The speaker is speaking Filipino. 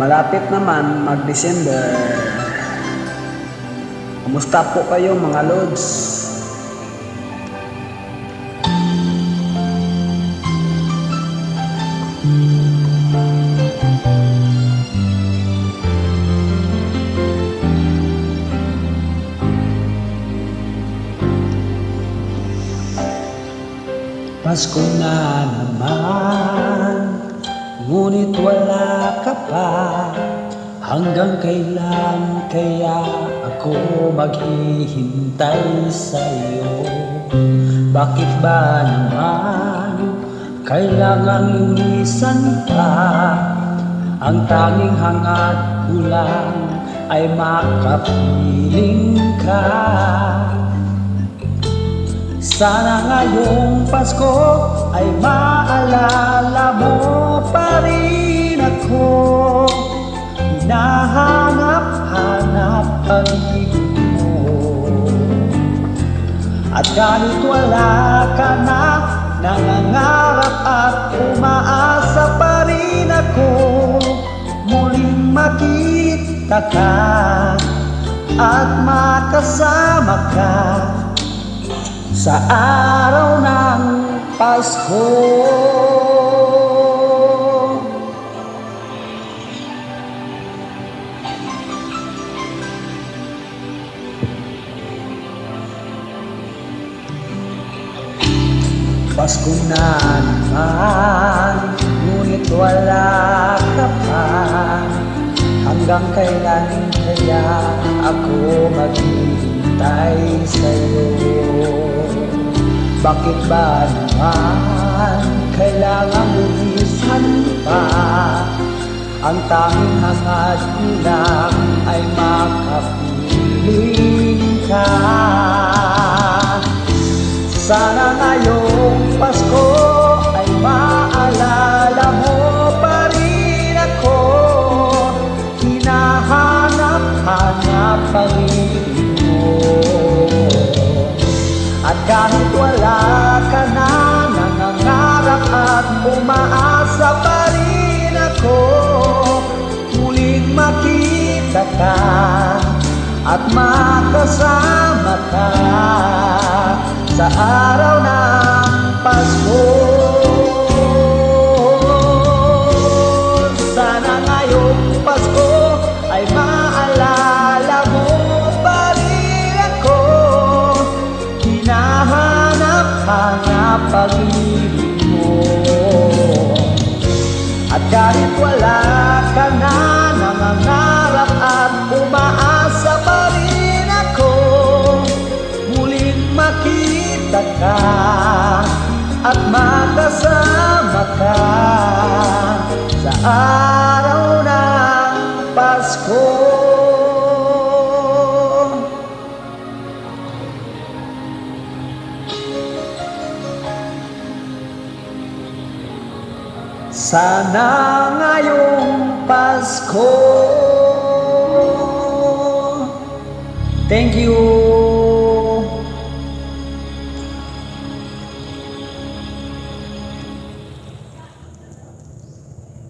Malapit naman mag-December. Kumusta po kayo mga lods? Pasko na naman, ngunit wala ka pa. Hanggang kailan kaya ako maghihintay sa'yo? Bakit ba naman kailangan lumisan pa? Ang tanging hangad ko ay makapiling ka. Sana ngayong Pasko ay maalala mo ako Hinahanap-hanap ang ibig mo At kahit wala ka na Nangangarap at umaasa pa rin ako Muling makita ka At makasama ka sa araw ng Pasko. Pasko na naman, ngunit wala ka pa. Hanggang kailan kaya ako maghihintay sa'yo? Bakit ba naman kailangan lumisan pa? Ang tanging hangad ko lang ay makapiling ka. Sana Ang ibig mo At kahit wala ka na Nangangarap at umaasa pa rin ako Muling makita ka At makasama ka sa araw ng Hinahanap-hanap ang ibig mo. At kahit wala ka na, nangangarap at umaasa pa rin ako Muling makita ka at makasama ka Sa araw ng Sana ngayong Pasko. Thank you